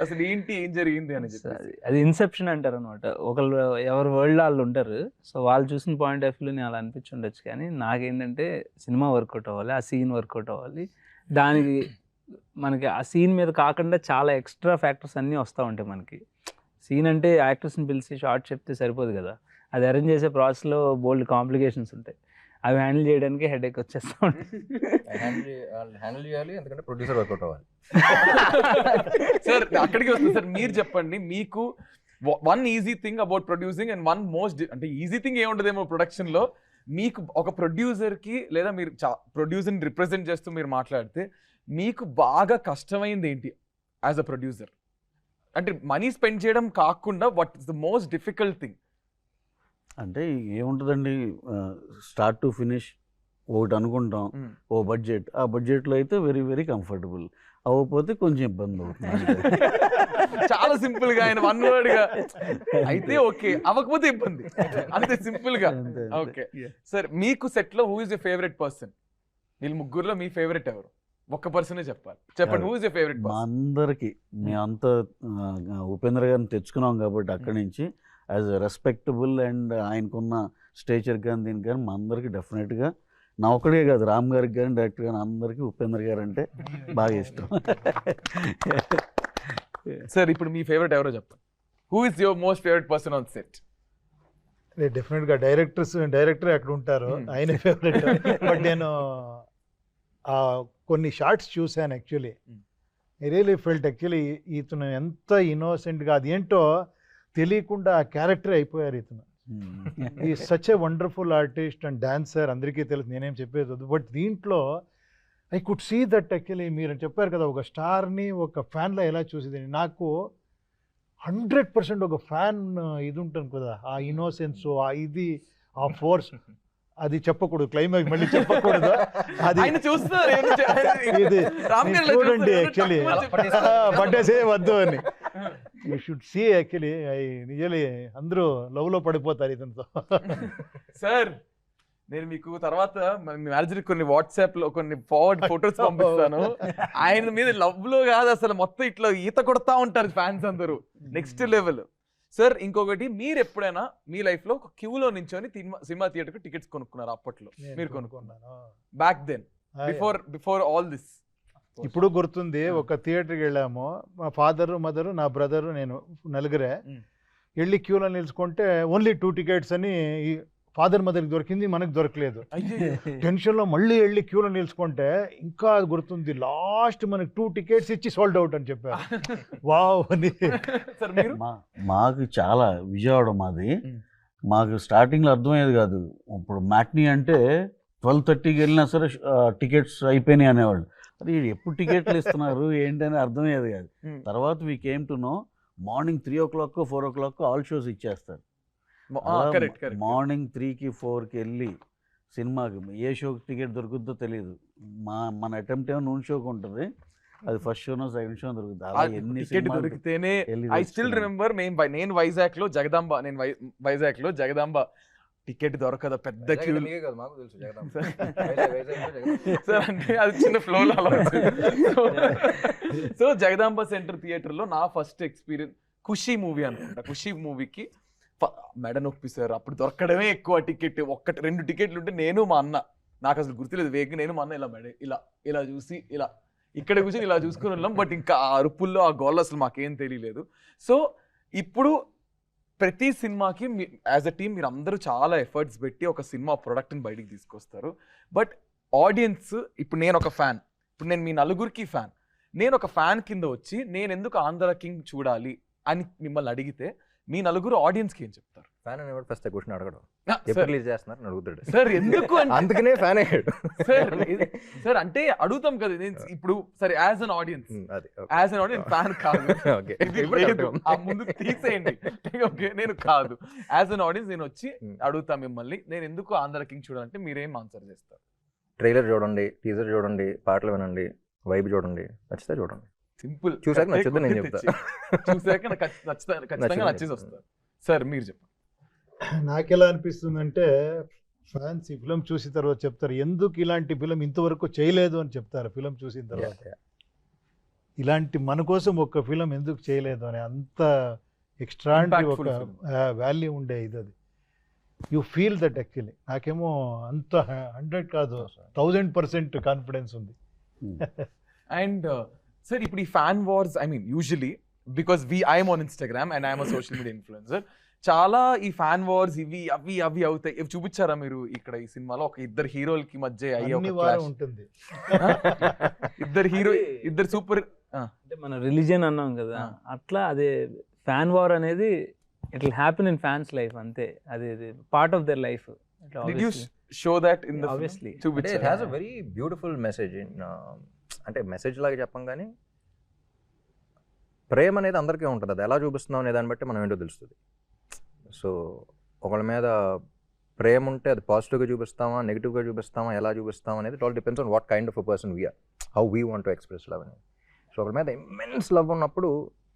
అసలు ఏంటి ఏం జరిగింది అని చెప్పి అది- ఇన్సెప్షన్ అంటారు అనమాట ఒకళ్ళు ఎవరు వరల్డ్ వాళ్ళు ఉంటారు సో వాళ్ళు చూసిన పాయింట్ ఆఫ్ వ్యూ నేను అలా అనిపించి ఉండొచ్చు. కానీ నాకేంటంటే సినిమా వర్కౌట్ అవ్వాలి ఆ సీన్ వర్కౌట్ అవ్వాలి. దానికి మనకి ఆ సీన్ మీద కాకుండా చాలా ఎక్స్ట్రా ఫ్యాక్టర్స్ అన్నీ వస్తూ ఉంటాయి మనకి. సీన్ అంటే యాక్టర్స్ని పిలిచి షార్ట్ చెప్తే సరిపోదు కదా. అది అరేంజ్ చేసే ప్రాసెస్లో బోల్డ్ కాంప్లికేషన్స్ ఉంటాయి. అవి హ్యాండిల్ చేయడానికి హెడేక్ వచ్చేస్తూ హ్యాండిల్ చేయాలి ఎందుకంటే ప్రొడ్యూసర్ వర్కౌట్ అవ్వాలి. సార్ అక్కడికి వస్తుంది సార్ మీరు చెప్పండి మీకు one easy thing about producing and one most అంటే ఈజీ థింగ్ ఏముండదేమో ప్రొడక్షన్లో మీకు ఒక ప్రొడ్యూసర్కి లేదా మీరు ప్రొడ్యూసర్ రిప్రజెంట్ చేస్తూ మీరు మాట్లాడితే మీకు బాగా కష్టమైంది ఏంటి యాజ్ అ ప్రొడ్యూసర్? అంటే మనీ స్పెండ్ చేయడం కాకుండా what is the most difficult thing? అంటే ఏముంటుందండి? స్టార్ట్ టు ఫినిష్ ఒకటి అనుకుంటాం. ఓ బడ్జెట్. ఆ బడ్జెట్లో అయితే వెరీ వెరీ కంఫర్టబుల్. అవ్వకపోతే కొంచెం ఇబ్బంది అవుతుంది చాలా సింపుల్గా ఆయన వన్ వర్డ్గా అయితే ఓకే. అవ్వకపోతే ఇబ్బంది. అంతే సింపుల్గా. ఓకే. సార్ మీకు సెట్లో who is your favourite person వీళ్ళు ముగ్గురులో మీ ఫేవరెట్ ఎవరు? ఒక్క పర్సనే చెప్పాలి. చెప్పండి హూ ఇస్ యర్ ఫేవరెట్ మా అందరికి. మేమంతా ఉపేంద్ర గారిని తెచ్చుకున్నాం కాబట్టి అక్కడి నుంచి యాజ్ రెస్పెక్టబుల్ అండ్ ఆయనకున్న స్టేచర్ కానీ దీనికి కానీ మా అందరికి డెఫినెట్గా నా ఒక్కడే కాదు రామ్ గారికి కానీ డైరెక్టర్ కానీ అందరికీ ఉపేంద్ర గారు అంటే బాగా ఇష్టం. సార్ ఇప్పుడు మీ ఫేవరెట్ ఎవరో చెప్పండి who is your most favourite person on set డెఫినెట్గా డైరెక్టర్స్ డైరెక్టర్ అక్కడ ఉంటారు. ఆయన ఫేవరెట్ బట్ నేను ఆ కొన్ని షార్ట్స్ చూశాను actually. I really felt actually ఇతను ఎంత innocent గా అదేంటో తెలియకుండా ఆ క్యారెక్టర్ అయిపోయారు ఇతను. ఈ such a wonderful artist and dancer అందరికీ తెలుసు నేనేం చెప్పేది వద్దు. బట్ దీంట్లో I could see that actually మీరు చెప్పారు కదా ఒక స్టార్ని ఒక ఫ్యాన్లో ఎలా చూసేది? నాకు హండ్రెడ్ పర్సెంట్ ఒక ఫ్యాన్ ఇది ఉంటుంది కదా ఆ ఇన్నోసెన్స్ ఆ ఇది ఆ ఫోర్స్. అది చెప్పకూడదు క్లైమాక్స్ మళ్ళీ చెప్పకూడదు. అది ఆయన చూస్తున్నారు ఇది చూడండి యాక్చువల్లీ. పట్టేసే వద్దు అని. యూ షుడ్ సీ యాక్చువల్లీ నిజలీ అందరూ లవ్లో పడిపోతారు ఇతనితో సార్ నేను మీకు తర్వాత మేనేజర్ కొన్ని వాట్సాప్లో కొన్ని ఫార్వర్డ్ ఫొటోస్ పంపిస్తాను. ఆయన మీద లవ్లో కాదు అసలు మొత్తం ఇట్లా ఈత కొడతా ఉంటారు ఫ్యాన్స్ అందరూ. నెక్స్ట్ లెవెల్ సార్ ఇంకొకటి మీరు ఎప్పుడైనా మీ లైఫ్లో ఒక క్యూలో నించొని సినిమా- థియేటర్కు టికెట్స్ కొనుక్కున్నారు అప్పట్లో? మీరు కొనుక్కున్నారు? కొనుక్కున్నాను. Back then before before all this ఇప్పుడు గుర్తుంది. ఒక థియేటర్కి వెళ్ళాము. మా ఫాదరు మదరు నా బ్రదరు నేను నలుగురే. వెళ్ళి క్యూలో నిలుచుకుంటే ఓన్లీ టూ టికెట్స్ అని ఫాదర్ మదర్కి దొరికింది మనకు దొరకలేదు. టెన్షన్లో మళ్ళీ వెళ్ళి క్యూలో నిలుచుకుంటే ఇంకా గుర్తుంది లాస్ట్ మనకి టూ టికెట్స్ ఇచ్చి సోల్డ్ అవుట్ అని చెప్పారు. వావ్ అని. సార్ మీరు? మా మాకు చాలా విజయవాడ మాది. మాకు స్టార్టింగ్లో అర్థమయ్యేది కాదు. ఇప్పుడు మ్యాట్నీ అంటే ట్వెల్వ్ థర్టీకి వెళ్ళినా సరే టికెట్స్ అయిపోయినాయి అనేవాళ్ళు. అది ఎప్పుడు టికెట్లు ఇస్తున్నారు? ఏంటని అర్థమయ్యేది కాదు. తర్వాత we came to know morning three o'clock four o'clock all shows ఇచ్చేస్తారు మార్నింగ్ త్రీకి ఫోర్కి వెళ్ళి సినిమాకి ఏ షోకి టికెట్ దొరుకుతుందో తెలియదు మా మన అటెంప్ట్ ఏమో నూనె షోకి ఉంటుంది. అది ఫస్ట్ షోనో సెకండ్ షో దొరుకుతుంది అలా ఎన్ని టికెట్ దొరికితేనే ఐ స్టిల్. రిమెంబర్ వై- నేను వైజాగ్లో జగదాంబ నేను వైజాగ్లో జగదాంబ టికెట్ దొరకదు పెద్ద క్యూ మీకే తెలుసు. సార్ అంటే అది చిన్న ఫ్లో అలా సో జగదాంబ సెంటర్ థియేటర్లో నా ఫస్ట్ ఎక్స్పీరియన్స్ ఖుషి మూవీ అనుకుంటా. ఖుషి మూవీకి మెడ నొప్పి సార్. అప్పుడు దొరకడమే ఎక్కువ టికెట్. ఒక్కటి రెండు టికెట్లు ఉంటే నేను మా అన్న. నాకు అసలు గుర్తులేదు వేగ నేను మా అన్న ఇలా మెడ ఇలా ఇలా చూసి ఇలా. ఇక్కడ కూర్చొని ఇలా చూసుకుని ఉన్నాం. బట్ ఇంకా ఆ అరుపుల్లో ఆ గోల్ అసలు మాకేం తెలియలేదు. సో ఇప్పుడు ప్రతి సినిమాకి యాజ్ అ టీమ్ మీరు అందరూ చాలా ఎఫర్ట్స్ పెట్టి ఒక సినిమా ప్రొడక్ట్ని బయటికి తీసుకొస్తారు. బట్ ఆడియన్స్ ఇప్పుడు నేను ఒక ఫ్యాన్ ఇప్పుడు నేను మీ నలుగురికి ఫ్యాన్ నేను ఒక ఫ్యాన్ కింద వచ్చి నేను ఎందుకు ఆంధ్ర కింగ్ చూడాలి అని మిమ్మల్ని అడిగితే మీ నలుగురు ఆడియన్స్కి ఏం చెప్తారు? ఫ్యాన్ అనేవాడు ఫస్ట్ క్వశ్చన్ అడగడు. ఎప్పుడు రిలీజ్ చేస్తున్నారు అడుగుతాడు. సార్ ఎందుకు అంటే అందుకనే ఫ్యాన్ అయ్యాడు. సార్ సార్ అంటే అడుగుతాం కదా నేను ఇప్పుడు సరే as an audience as an audience fan కాదు. ఓకే. ముందు తీసేయండి. ఓకే నేను కాదు. యాజ్ అన్ ఆడియన్స్ నేను వచ్చి. అడుగుతా మిమ్మల్ని నేను ఎందుకు ఆంధ్ర కింగ్ చూడాలంటే మీరేం ఆన్సర్ చేస్తారు? ట్రైలర్ చూడండి టీజర్ చూడండి పాటలు వినండి వైబ్ చూడండి నచ్చితే చూడండి. సింపుల్ చూసాక నచ్చుద్ది నేను చెప్తా. చూసాక ఖచ్చితంగా నచ్చుతుంది. నచ్చేసి వస్తారు సార్ మీరు చెప్పండి. నాకెలా అనిపిస్తుందంటే ఫ్యాన్స్ ఈ ఫిలిం చూసిన తర్వాత చెప్తారు ఎందుకు ఇలాంటి ఫిలిం ఇంతవరకు చేయలేదు? అని చెప్తారు ఫిలిం చూసిన తర్వాత. ఇలాంటి మన కోసం ఒక ఫిలం ఎందుకు చేయలేదు అని అంత ఎక్స్ట్రాంటి ఒక. వాల్యూ ఉండే ఇది అది. You feel that actually. నాకేమో అంత హండ్రెడ్ కాదు థౌజండ్ పర్సెంట్ కాన్ఫిడెన్స్ ఉంది. అండ్ సార్ ఇప్పుడు ఈ fan wars I mean usually because we I'm on Instagram and I'm social media influencer చాలా ఈ ఫ్యాన్ వార్స్ ఇవి అవి అవి అవుతాయి. ఇవి చూపించారా మీరు ఇక్కడ ఈ సినిమాలో? ఒక ఇద్దరు హీరోలకి మధ్య అయ్యే? ఉంటుంది. ఇద్దరు హీరో ఇద్దరు సూపర్ అంటే మన రిలీజియన్ అన్నాం కదా. అట్లా అదే ఫ్యాన్ వార్ అనేది it will happen in fans life అంతే. అది part of their life show that in it has a very beautiful message అంటే మెసేజ్ లాగా చెప్పం కానీ ప్రేమ అనేది అందరికీ ఉంటుంది. అది ఎలా చూపిస్తున్నాం అనే దాన్ని బట్టి మనం ఏంటో తెలుస్తుంది. సో ఒకళ్ళ మీద ప్రేమ ఉంటే అది పాజిటివ్గా చూపిస్తామా? నెగిటివ్గా చూపిస్తామా? ఎలా చూపిస్తామా? అనేది all depends on what kind of a person we are how we want to express love అని సో ఒకళ్ళ మీద ఇమ్మెన్స్ లవ్ ఉన్నప్పుడు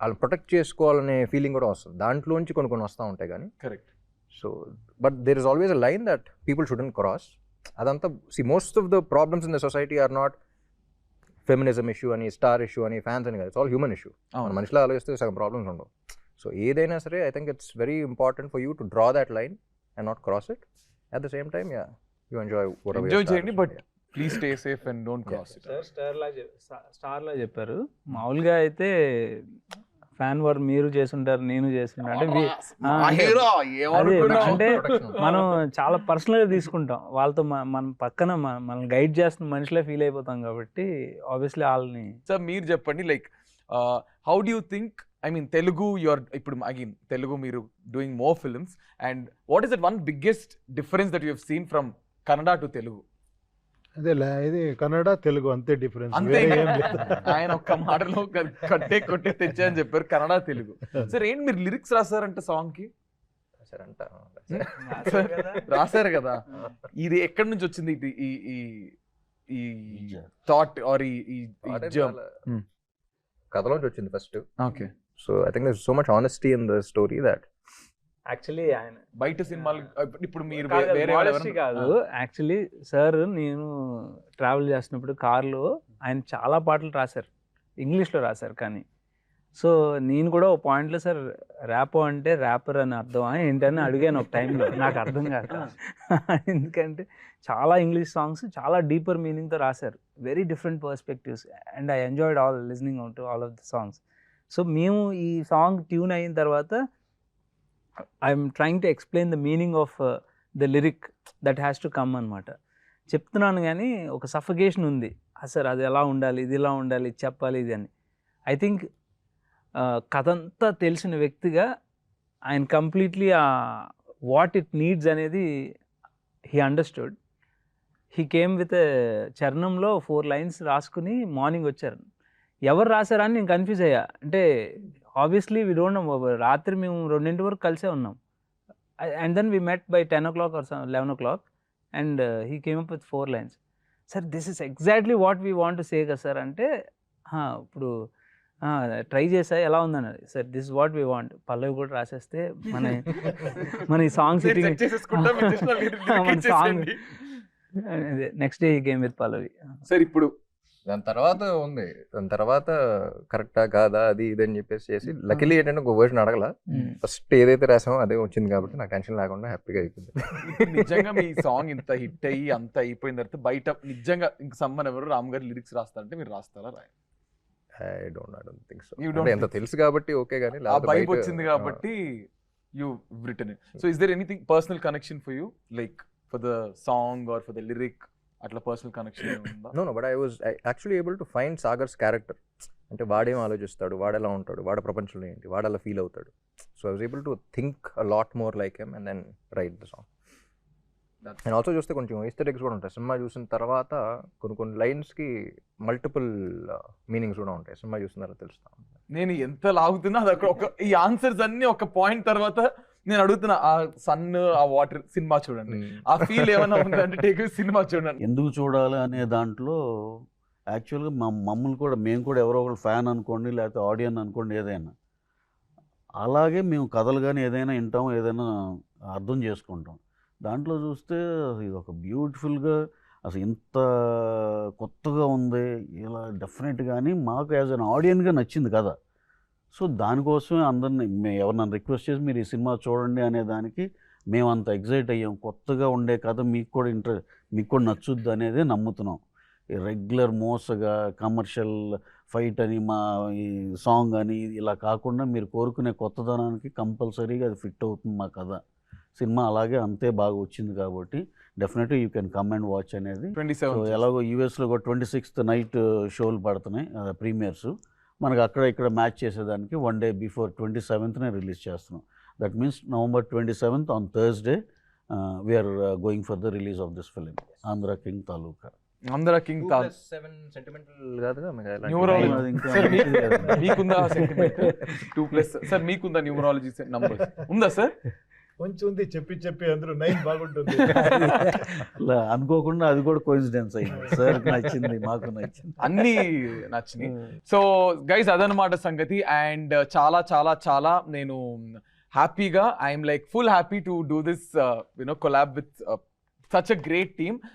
వాళ్ళు ప్రొటెక్ట్ చేసుకోవాలనే ఫీలింగ్ కూడా వస్తుంది. దాంట్లోంచి కొన్ని కొన్ని వస్తూ ఉంటాయి కానీ. Correct. So but there is always a line that people shouldn't cross. అదంతా see most of the problems in the society are not feminism issue అని స్టార్ ఇష్యూ అని ఫ్యాన్స్ అని కాదు. It's all human issue. మనిషిలో ఆలోచిస్తే సగం problems ఉండవు. So ఏదైనా సరే I think it's very important for you to draw that line and not cross it at the same time yeah you enjoy enjoy చేయండి but please stay safe and don't cross it sir star law star లా చెప్పారు. మామూలుగా అయితే fan war మీరు చేసుంటారు నేను చేస్తుంటా అంటే అంటే మనం చాలా పర్సనల్గా తీసుకుంటాం. వాళ్ళతో మనం పక్కన మ- మనల్ని గైడ్ చేస్తున్న మనిషిలో ఫీల్ అయిపోతాం కాబట్టి ఆబ్వియస్లీ వాళ్ళని సార్ మీరు చెప్పండి like how do you think I mean Telugu your ఇప్పుడు అగైన్ తెలుగు మీరు doing more films and what is that one biggest difference that you have seen from Kannada to Telugu అదే ఇది కన్నడ తెలుగు అంతే డిఫరెన్స్ అంతే ఆయన ఒక్క మాటలో కట్టే కొట్టే తెచ్చా అని చెప్పారు కన్నడ తెలుగు సార్ ఏంటి మీరు లిరిక్స్ రాసారంట సాంగ్కి రాశారు కదా? ఇది ఎక్కడి నుంచి వచ్చింది? ఇది ఈ ఈ ఈ థాట్ ఆర్ ఈ ఈ Hmm. కథలోంచి వచ్చింది first okay so I think there so much honesty in the story that actually ఆయన బయట సినిమాలు ఇప్పుడు మీరు కాదు, వేరే యాక్చువల్లీ సార్ నేను ట్రావెల్ చేస్తున్నప్పుడు కార్లో ఆయన చాలా పాటలు రాశారు. ఇంగ్లీష్లో రాశారు కానీ. సో నేను కూడా ఒక పాయింట్లో సార్ ర్యాపో అంటే ర్యాపర్ అని అర్థమా? ఏంటని అడిగాను ఒక టైంలో నాకు అర్థం కాక ఎందుకంటే చాలా ఇంగ్లీష్ సాంగ్స్ చాలా డీపర్ మీనింగ్తో రాశారు. Very different perspectives and I enjoyed all listening to all of the songs so మేము ఈ సాంగ్ ట్యూన్ అయిన తర్వాత I'm trying to explain the meaning of the lyric that has to come అనమాట చెప్తున్నాను కానీ ఒక సఫకేషన్ ఉంది. సార్ అది ఎలా ఉండాలి ఇది ఇలా ఉండాలి ఇది చెప్పాలి ఇది అని. ఐ థింక్ కథ అంతా తెలిసిన వ్యక్తిగా ఆయన కంప్లీట్లీ ఆ వాట్ ఇట్ నీడ్స్ అనేది he understood he came with చరణంలో ఫోర్ లైన్స్ రాసుకుని మార్నింగ్ వచ్చారు ఎవరు రాశారని నేను కన్ఫ్యూజ్ అయ్యా. అంటే ఆబ్వియస్లీ వీ డోంట్ రాత్రి మేము రెండింటి వరకు కలిసే ఉన్నాం. And then we met by ten o'clock or eleven o'clock and he came up with four lines sir this is exactly what we want say కదా సార్ అంటే "హా, ఇప్పుడు ట్రై చేసా ఎలా ఉందన్నది? Sir this what we want pallavi కూడా రాసేస్తే మన మన ఈ సాంగ్ సిట్టింగ్ మన ఇచ్చేసేయండి. Next day game with pallavi. Sir ఇప్పుడు దాని తర్వాత ఉంది. దాని తర్వాత కరెక్టా కాదా? అది ఇది అని చెప్పేసి చేసి లకిలీ ఏంటంటే ఒక వర్షన్ అడగల. ఫస్ట్ ఏదైతే రాసామో అదే వచ్చింది కాబట్టి నాకు టెన్షన్ లేకుండా హ్యాపీగా అయిపోయింది. నిజంగా మీ సాంగ్ ఇంత హిట్ అయ్యి అంత అయిపోయిన తర్వాత బయట నిజంగా ఇంక సమ్మన్ ఎవరు రామ్ గారు లిరిక్స్ రాస్తారంటే మీరు రాస్తారా? రాయ I don't I don't think so ఎంత తెలుసు కాబట్టి ఓకే కానీ బయట- వచ్చింది కాబట్టి you return so is there anything personal connection for you like for the song or for the lyric అట్లా personal connection no no but I was actually able to find Sagar's character అంటే వాడేం ఆలోచిస్తాడు? వాడు ఎలా ఉంటాడు? వాడ ప్రపంచంలో ఏంటి? వాడు అలా ఫీల్ అవుతాడు so I was able to think a lot more like him and then write the song and also చూస్తే కొంచెం ఈస్టరిక్స్ కూడా ఉంటాయి. సినిమా చూసిన తర్వాత కొన్ని కొన్ని లైన్స్కి మల్టిపుల్ మీనింగ్స్ కూడా ఉంటాయి. సినిమా చూసిన తర్వాత తెలుస్తా నేను ఎంత లాగుతున్నా అది ఒక ఈ ఆన్సర్స్ అన్ని ఒక పాయింట్ తర్వాత నేను అడుగుతున్నా ఆ సన్ ఆ వాటర్ సినిమా చూడండి. ఆ ఫీల్ ఏమైనా ఉందంటే టేక్ సినిమా చూడండి. ఎందుకు చూడాలి అనే దాంట్లో యాక్చువల్గా మా మమ్మల్ని కూడా మేము కూడా ఎవరో ఒకరు ఫ్యాన్ అనుకోండి లేకపోతే ఆడియన్ అనుకోండి ఏదైనా. అలాగే మేము కథలు కానీ ఏదైనా వింటాం ఏదైనా అర్థం చేసుకుంటాం. దాంట్లో చూస్తే ఇది ఒక బ్యూటిఫుల్గా అసలు ఇంత కొత్తగా ఉంది. ఇలా డెఫినెట్గా అని మాకు యాజ్ అన్ ఆడియన్గా నచ్చింది కదా సో దానికోసమే అందరిని ఎవరినైనా రిక్వెస్ట్ చేసి మీరు ఈ సినిమా చూడండి అనే దానికి మేము అంత ఎగ్జైట్ అయ్యాం. కొత్తగా ఉండే కథ మీకు కూడా ఇంట్రెస్ట్ మీకు కూడా నచ్చుద్ది అనేది నమ్ముతున్నాం. రెగ్యులర్ మోసగా కమర్షియల్ ఫైట్ అని మా ఈ సాంగ్ అని ఇలా కాకుండా మీరు కోరుకునే కొత్తదనానికి కంపల్సరీగా అది ఫిట్ అవుతుంది మా కథ. సినిమా అలాగే అంతే బాగా వచ్చింది కాబట్టి డెఫినెట్గా you can come and watch అనేది. ట్వంటీ సెవెన్ ఎలాగో యూఎస్లో కూడా ట్వంటీ సిక్స్త్ నైట్ షోలు పడుతున్నాయి ప్రీమియర్స్. మనకు అక్కడ ఇక్కడ మ్యాచ్ చేసేదానికి వన్ డే బిఫోర్ ట్వంటీ సెవెంత్నే రిలీజ్ చేస్తున్నాం. That means November twenty seventh on Thursday we're going for the release of this film Andhra king taluka Andhra king seven sentimental కదా. మీకుందా సెంటిమెంట్ టూ ప్లస్ సార్ మీకుందా numerology number ఉందా sir కొంచెం ఉంది చెప్పి చెప్పి అందరూ నైన్ బాగుంటుంది. అలా అనుకోకుండా అది కూడా కోయిన్సిడెన్స్ అయింది. సార్ నచ్చింది మాకు నచ్చింది. అన్ని నచ్చినాయి. సో గైస్ అదనమాట సంగతి. అండ్ చాలా చాలా చాలా నేను హ్యాపీగా I'm like full happy to do this you know collab with such a great team